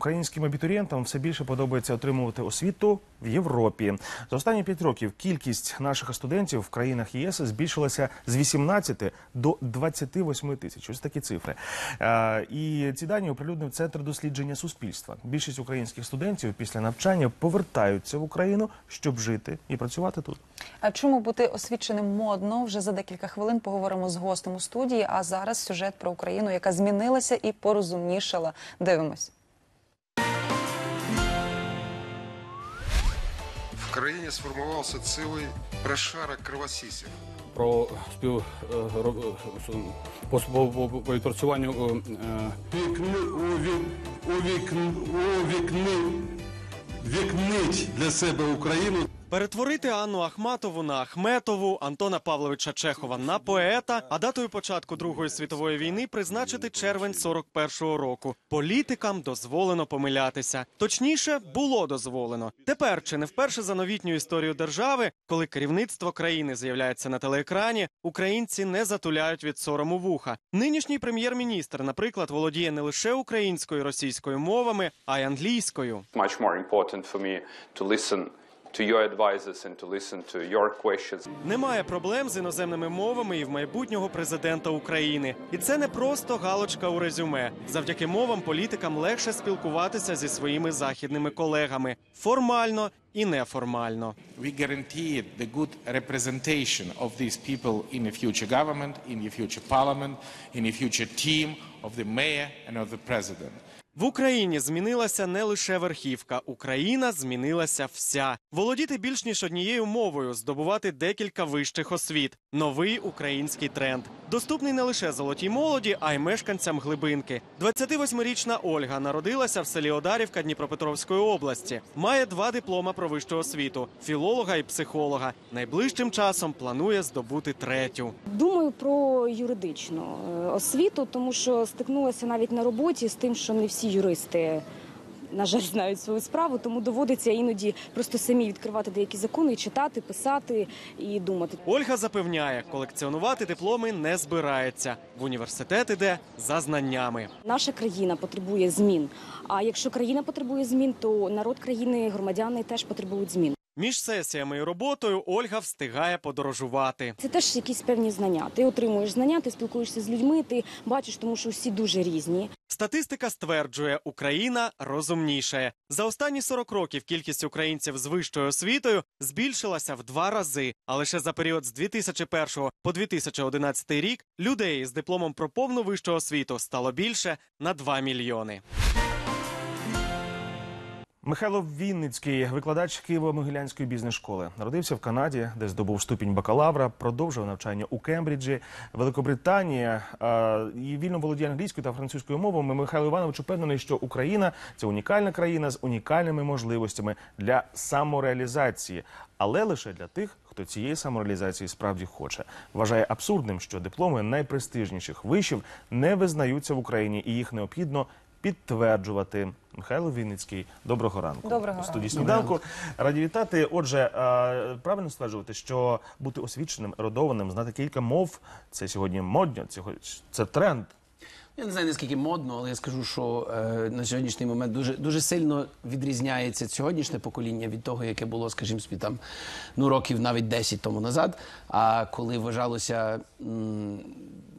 Українським абітурієнтам все більше подобається отримувати освіту в Європі. За останні п'ять років кількість наших студентів в країнах ЄС збільшилася з 18 до 28 тисяч. Ось такі цифри. Е, І ці дані оприлюднив центр дослідження суспільства. Більшість українських студентів після навчання повертаються в Україну, щоб жити і працювати тут. А чому бути освіченим модно? Вже за декілька хвилин поговоримо з гостем у студії. А зараз сюжет про Україну, яка змінилася і порозумнішала. Дивимось. В країні сформувався цілий прошарок кровосісів. про спів вікни роб- е, по, відпрацюванню е, е, вікни, вікнить для себе Україну. Перетворити Анну Ахматову на Ахметову, Антона Павловича Чехова на поета, а датою початку Другої світової війни призначити червень 41-го року. Політикам дозволено помилятися. Точніше, було дозволено. Тепер чи не вперше за новітню історію держави, коли керівництво країни з'являється на телеекрані, українці не затуляють від сорому вуха. Нинішній прем'єр-міністр, наприклад, володіє не лише українською і російською мовами, а й англійською. much more important for me to listen to your advices and to listen to your questions. Немає проблем з іноземними мовами і в майбутнього президента України. І це не просто галочка у резюме. Завдяки мовам політикам легше спілкуватися зі своїми західними колегами формально і неформально. we guarantee the good representation of these people in the future government, in the future parliament, in the future team of the mayor and of the president. В Україні змінилася не лише верхівка, Україна змінилася вся. Володіти більш ніж однією мовою, здобувати декілька вищих освіт. Новий український тренд. Доступний не лише золотій молоді, а й мешканцям глибинки. 28-річна Ольга народилася в селі Одарівка Дніпропетровської області. Має два диплома про вищу освіту філолога і психолога. Найближчим часом планує здобути третю. Думаю про юридичну е, освіту, тому що стикнулася навіть на роботі з тим, що не всі юристи. На жаль, знають свою справу, тому доводиться іноді просто самі відкривати деякі закони, читати, писати і думати. Ольга запевняє, колекціонувати дипломи не збирається. В університет іде за знаннями. Наша країна потребує змін. А якщо країна потребує змін, то народ країни, громадяни теж потребують змін. Між сесіями і роботою Ольга встигає подорожувати. Це теж якісь певні знання. Ти отримуєш знання, ти спілкуєшся з людьми, ти бачиш, тому що всі дуже різні. Статистика стверджує, Україна розумнішає. За останні 40 років кількість українців з вищою освітою збільшилася в два рази. А лише за період з 2001 по 2011 рік людей з дипломом про повну вищу освіту стало більше на 2 мільйони. Михайло Вінницький, викладач Києво-Могилянської бізнес-школи, народився в Канаді, де здобув ступінь бакалавра, продовжив навчання у Кембриджі, Великобританія і вільно володіє англійською та французькою мовами. Михайло Іванович упевнений, що Україна це унікальна країна з унікальними можливостями для самореалізації, але лише для тих, хто цієї самореалізації справді хоче. Вважає абсурдним, що дипломи найпрестижніших вишів не визнаються в Україні, і їх необхідно підтверджувати. Михайло Вінницький, доброго ранку. Доброго студії сніданку. Раді вітати. Отже, е, правильно стверджувати, що бути освіченим, ерудованим, знати кілька мов це сьогодні модно, цього це тренд. Я не знаю наскільки модно, але я скажу, що е, на сьогоднішній момент дуже дуже сильно відрізняється сьогоднішнє покоління від того, яке було, скажімо собі, там ну років навіть 10 тому назад. А коли вважалося, м,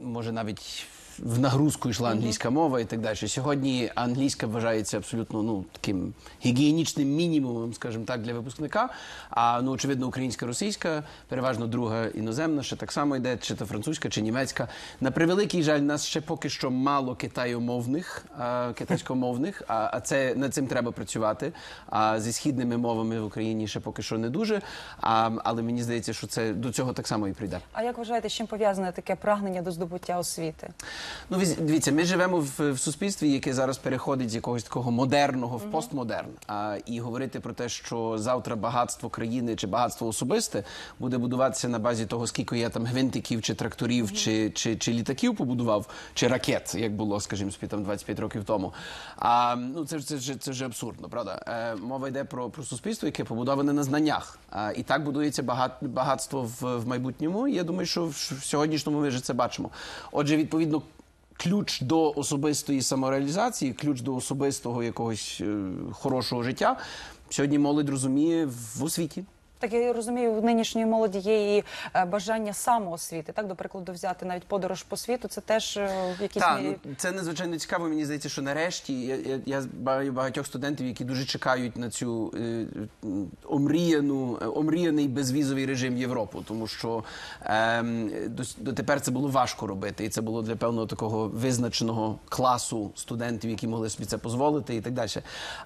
може навіть в нагрузку йшла англійська мова і так далі. Сьогодні англійська вважається абсолютно ну таким гігієнічним мінімумом, скажімо так, для випускника. А ну очевидно, українська, російська, переважно друга іноземна, ще так само йде, чи то французька, чи німецька. На превеликий жаль, нас ще поки що мало китайомовних, а, китайськомовних, а, а це над цим треба працювати. А зі східними мовами в Україні ще поки що не дуже. А, але мені здається, що це до цього так само і прийде. А як вважаєте, з чим пов'язане таке прагнення до здобуття освіти? Ну, дивіться, ми живемо в, в суспільстві, яке зараз переходить з якогось такого модерного в постмодерн. А, і говорити про те, що завтра багатство країни чи багатство особисте буде будуватися на базі того, скільки я там гвинтиків, чи тракторів, чи, чи, чи літаків побудував, чи ракет, як було, скажімо, там 25 років тому. А ну це це, ж- це вже абсурдно, правда? Е, мова йде про, про суспільство, яке побудоване на знаннях. А, і так будується багат, багатство в, в майбутньому. І Я думаю, що в, в сьогоднішньому ми вже це бачимо. Отже, відповідно. Ключ до особистої самореалізації, ключ до особистого якогось е, хорошого життя. Сьогодні молодь розуміє в освіті. Так я розумію, в нинішньої молоді є і е, бажання самоосвіти. Так, до прикладу, взяти навіть подорож по світу. Це теж е, в якійсь Так, мірі ну, це надзвичайно цікаво. Мені здається, що нарешті я, я, я багатьох студентів, які дуже чекають на цю е, омріяну, омріяний безвізовий режим Європу, тому що е, дотепер це було важко робити, і це було для певного такого визначеного класу студентів, які могли собі це дозволити, і так далі.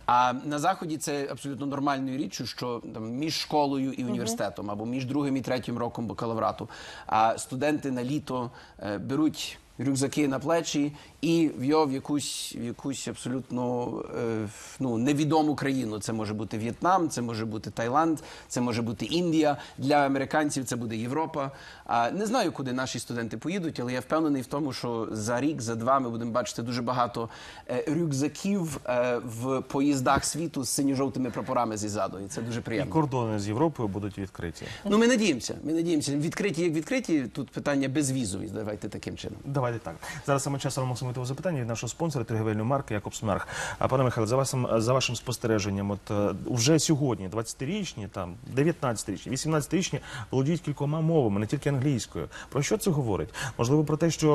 А на заході це абсолютно нормальною річчю, що там між школою і університетом або між другим і третім роком бакалаврату. А студенти на літо е, беруть рюкзаки на плечі і в'йо в якусь, в якусь абсолютно е, ну, невідому країну. Це може бути В'єтнам, це може бути Таїланд, це може бути Індія. Для американців це буде Європа. А не знаю, куди наші студенти поїдуть, але я впевнений в тому, що за рік, за два ми будемо бачити дуже багато е, рюкзаків е, в поїздах світу з синьо-жовтими прапорами ззаду. І це дуже І приємно. кордони з Європою будуть відкриті. Ну, ми надіємося. Ми надіємося. Відкриті як відкриті. Тут питання безвізові. Давайте таким чином. Давайте так. Зараз саме час самого запитання від нашого спонсора торгівельної марки Якобсмерг. А пане Михайло, за вашим за вашим спостереженням, от е, уже сьогодні 20-річні, там 19-річні, 18-річні володіють кількома мовами, не тільки англійською. Про що це говорить? Можливо, про те, що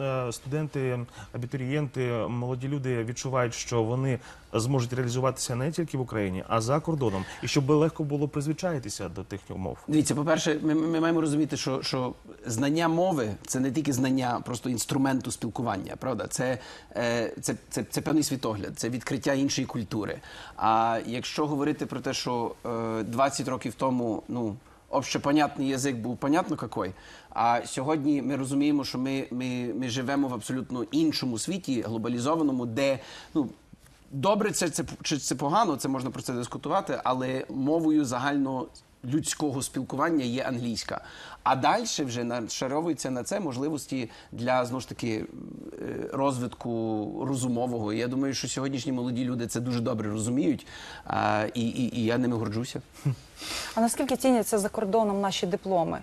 е, е, студенти, абітурієнти, молоді люди відчувають, що вони зможуть реалізуватися не тільки в Україні, а за кордоном, і щоб легко було призвичаїтися до тих умов. Дивіться, по-перше, ми, ми маємо розуміти, що, що знання мови це не тільки знання просто інструменту спілкування, правда? Це, е, це, це, це певний світогляд, це відкриття іншої культури. А якщо говорити про те, що е, 20 років тому, ну. Общепонятний язик був понятно какой. А сьогодні ми розуміємо, що ми, ми, ми живемо в абсолютно іншому світі, глобалізованому, де ну добре це, це чи це погано, це можна про це дискутувати, але мовою загально людського спілкування є англійська. А далі вже нашаровуються на це можливості для знову ж таки е, розвитку розумового. Я думаю, що сьогоднішні молоді люди це дуже добре розуміють, і, і я ними горджуся. А наскільки ціняться за кордоном наші дипломи?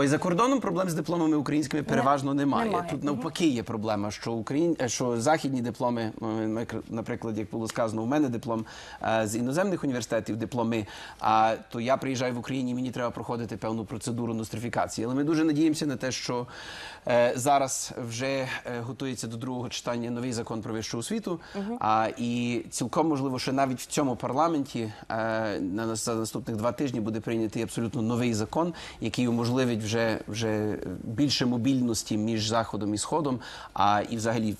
Ой, за кордоном проблем з дипломами українськими переважно немає. немає. Тут навпаки є проблема, що Україн... е, що західні дипломи, е, наприклад, як було сказано, у мене диплом е, з іноземних університетів, дипломи. А то я приїжджаю в Україні, мені треба проходити певну процедуру нострифікації. Але ми дуже надіємося на те, що зараз вже готується до другого читання новий закон про вищу освіту. А і цілком можливо, що навіть в цьому парламенті на наступних два тижні буде прийнятий абсолютно новий закон, який уможливить вже, вже більше мобільності між заходом і сходом, а і взагалі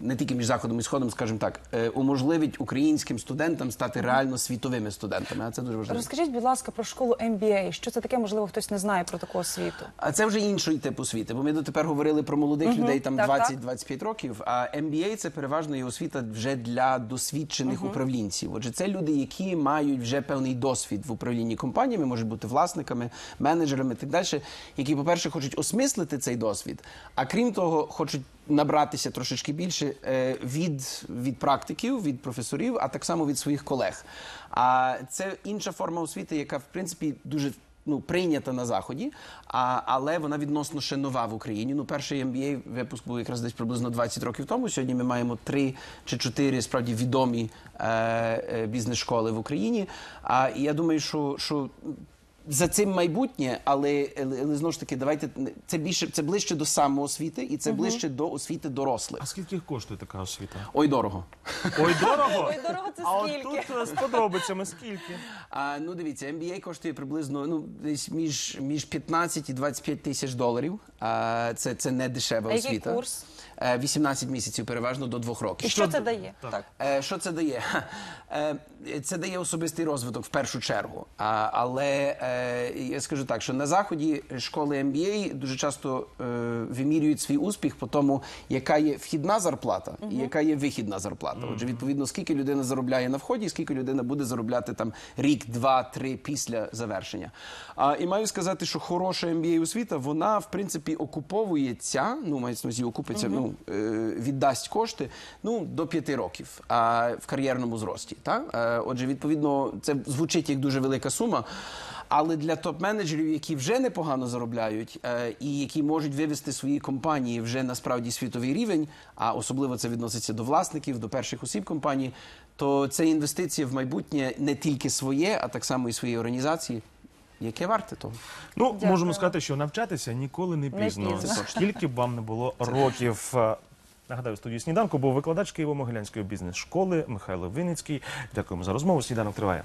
не тільки між заходом і сходом, скажімо так, е, уможливить українським студентам стати реально світовими студентами. А це дуже важливо. Розкажіть, будь ласка, про школу MBA. Що це таке? Можливо, хтось не знає про таку освіту. А це вже інший тип освіти, бо ми дотепер говорили про молодих людей там так, 20-25 років. А MBA – це переважно є освіта вже для досвідчених управлінців. Отже, це люди, які мають вже певний досвід в управлінні компаніями, можуть бути власниками, менеджерами і так далі, які, по-перше, хочуть осмислити цей досвід, а крім того, хочуть набратися трошечки більше е, від, від практиків, від професорів, а так само від своїх колег. А це інша форма освіти, яка в принципі дуже ну, прийнята на заході, а, але вона відносно ще нова в Україні. Ну, перший MBA випуск був якраз десь приблизно 20 років тому. Сьогодні ми маємо три чи чотири справді відомі е, е, бізнес-школи в Україні. А і я думаю, що, що за цим майбутнє, але, але, але знову ж таки, давайте це більше це ближче до самоосвіти, і це ближче до освіти дорослих. А скільки коштує така освіта? Ой, дорого. Ой, дорого! Ой, дорого це А от скільки? тут е, з подробицями скільки? А, ну дивіться, MBA коштує приблизно ну десь між, між 15 і 25 тисяч доларів. А, це, це не дешева А який курс? Е, 18 місяців, переважно до двох років. І що це дає? Так. Е, Що це дає? Е, Це дає особистий розвиток в першу чергу. Але е, я скажу так, що на заході школи MBA дуже часто е, вимірюють свій успіх по тому, яка є вхідна зарплата і яка є вихідна зарплата. Отже, відповідно, скільки людина заробляє на вході, і скільки людина буде заробляти там рік, два, три після завершення. А, і маю сказати, що хороша MBA освіта, вона в принципі окуповується, ну мається на увазі окупиться, ну е, віддасть кошти ну, до п'яти років а, в кар'єрному зрості. Так? Е, Отже, відповідно, це звучить як дуже велика сума. Але для топ-менеджерів, які вже непогано заробляють е, і які можуть вивести свої компанії вже насправді світовий рівень, а особливо це відноситься до власників, до перших осіб компанії, то це інвестиція в майбутнє не тільки своє, а так само і своєї організації, яке варте того. Ну, Дякую. можемо сказати, що навчатися ніколи не Не пізно. пізно. Скільки б вам не було років. Е, Нагадаю, в студії сніданку був викладач Києво-Могилянської бізнес-школи Михайло Винницький. Дякуємо за розмову. Сніданок триває.